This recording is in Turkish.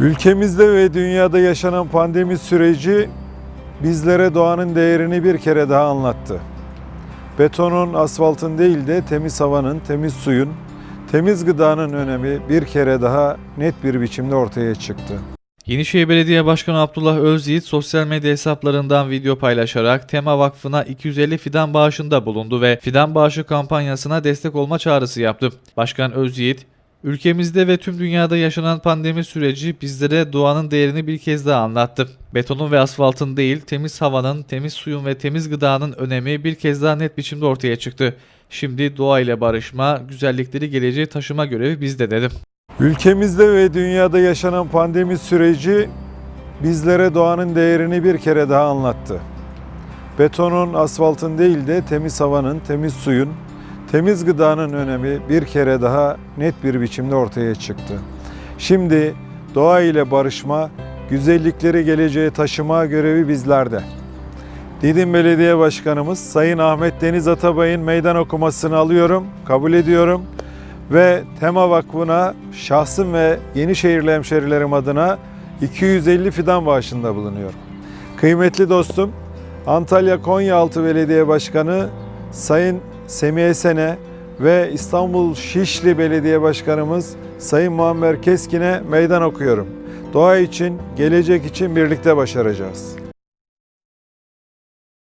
Ülkemizde ve dünyada yaşanan pandemi süreci bizlere doğanın değerini bir kere daha anlattı. Betonun, asfaltın değil de temiz havanın, temiz suyun, temiz gıdanın önemi bir kere daha net bir biçimde ortaya çıktı. Yenişehir Belediye Başkanı Abdullah Özyiğit sosyal medya hesaplarından video paylaşarak Tema Vakfı'na 250 fidan bağışında bulundu ve fidan bağışı kampanyasına destek olma çağrısı yaptı. Başkan Özyiğit, Ülkemizde ve tüm dünyada yaşanan pandemi süreci bizlere doğanın değerini bir kez daha anlattı. Betonun ve asfaltın değil, temiz havanın, temiz suyun ve temiz gıdanın önemi bir kez daha net biçimde ortaya çıktı. Şimdi doğa ile barışma, güzellikleri geleceğe taşıma görevi bizde dedim. Ülkemizde ve dünyada yaşanan pandemi süreci bizlere doğanın değerini bir kere daha anlattı. Betonun, asfaltın değil de temiz havanın, temiz suyun, temiz gıdanın önemi bir kere daha net bir biçimde ortaya çıktı. Şimdi doğa ile barışma, güzellikleri geleceğe taşıma görevi bizlerde. Didim Belediye Başkanımız Sayın Ahmet Deniz Atabay'ın meydan okumasını alıyorum, kabul ediyorum ve Tema Vakfı'na şahsım ve Yenişehirli hemşerilerim adına 250 fidan bağışında bulunuyorum. Kıymetli dostum, Antalya Konyaaltı Belediye Başkanı Sayın Semih Esen'e ve İstanbul Şişli Belediye Başkanımız Sayın Muammer Keskin'e meydan okuyorum. Doğa için, gelecek için birlikte başaracağız.